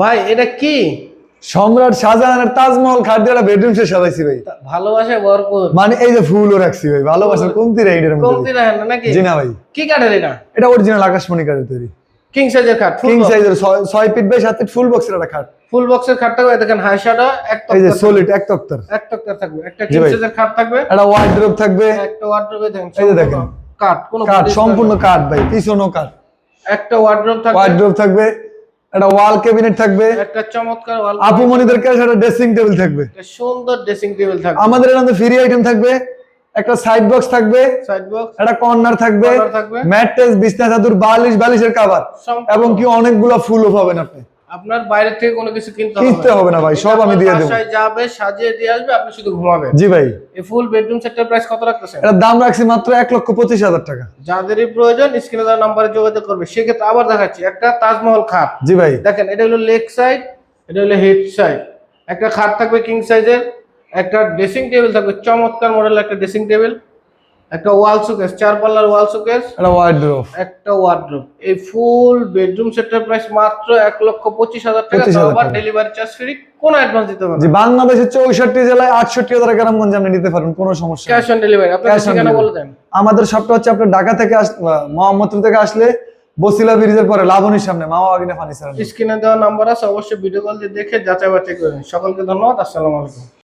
ভাই এটা কি? সম্রাট শাহজাহানের তাজমহল খাট দিয়ে একটা বেডরুম সে সাজাইছি ভাই। ভালোবাসায় ভরপুর। মানে এই যে ফুলও রাখছি ভাই ভালোবাসার কমতি রে এটার কমতি রাখেন না নাকি? জি না ভাই। কি কাঠের এটা? এটা অরিজিনাল আকাশমণি কাঠের তৈরি। কিং সাইজের খাট কিং সাইজের ছয় ফিট বাই সাত ফিট ফুল বক্সের একটা খাট। ফুল বক্সের খাট থাকবে দেখেন হাই শ্যাডো এক এই যে সলিড এক তক্তার। এক তক্তা থাকবে। একটা কিং সাইজের খাট থাকবে। একটা ওয়ার্ড্রোব থাকবে। একটা ওয়ার্ড্রোবে দেখেন এই যে দেখেন। কাঠ কোনো কাঠ সম্পূর্ণ কাঠ ভাই পিছনও না। একটা ওয়ার্ড্রোব থাকবে। ওয়ার্ড্রোব থাকবে। একটা ওয়াল ক্যাবিনেট থাকবে। একটা চমৎকার ওয়াল আপু মনিদের কাছে একটা ড্রেসিং টেবিল থাকবে। একটা সুন্দর ড্রেসিং টেবিল থাকবে। আমাদের এখানে ফ্রি আইটেম থাকবে একটা সাইড বক্স থাকবে সাইড বক্স একটা কর্নার থাকবে থাকবে। ম্যাট্রেস বিছনা চাদর বালিশ বালিশের কভার এবং কি অনেকগুলো ফুলও পাবেন আপনি। আপনার বাইরে থেকে কোনো কিছু কিনতে কিনতে হবে না ভাই, সব আমি দিয়ে দেবো। বাসায় যাবে সাজিয়ে দিয়ে আসবে আপনি শুধু ঘুমাবেন। জি ভাই। এই ফুল বেডরুম সেটের প্রাইস কত রাখতেছেন? এটার দাম রাখছি মাত্র এক লক্ষ পঁচিশ হাজার টাকা। যাদেরই প্রয়োজন স্ক্রিনে দেওয়া নাম্বারে যোগাযোগ করবে। সেক্ষেত্রে আবার দেখাচ্ছি একটা তাজমহল খাট। জি ভাই। দেখেন এটা হলো লেগ সাইড এটা হলো হেড সাইড একটা খাট থাকবে কিং সাইজের একটা ড্রেসিং টেবিল থাকবে চমৎকার মডেল একটা ড্রেসিং টেবিল একটা ওয়াল সুকেস চার পাল্লার ওয়াল সুকেস একটা ওয়ার্ড্রোব একটা ওয়ার্ড্রোব এই ফুল বেডরুম সেটের প্রাইস মাত্র এক লক্ষ পঁচিশ হাজার টাকা। 25,000 তাও আবার ডেলিভারি চার্জ ফ্রি কোনো অ্যাডভান্স দিতে হবে জি বাংলাদেশের চৌষট্টি জেলায় আটষট্টি হাজার গ্রামগঞ্জে আপনি নিতে পারেন কোনো সমস্যা। ক্যাশ অন ডেলিভারি on ঠিকানা বলে দেন। আমাদের সবটা হচ্ছে আপনার ঢাকা থেকে মোহাম্মদপুর থেকে আসলে বসিলা ব্রিজের পরে লাবণীর সামনে মামা বাগিনা ফার্নিচার স্ক্রিনে দেওয়া নাম্বার আছে অবশ্যই ভিডিও কল দিয়ে দেখে যাচাই বাছাই করবেন সকলকে ধন্যবাদ আসসালামু আলাইকুম।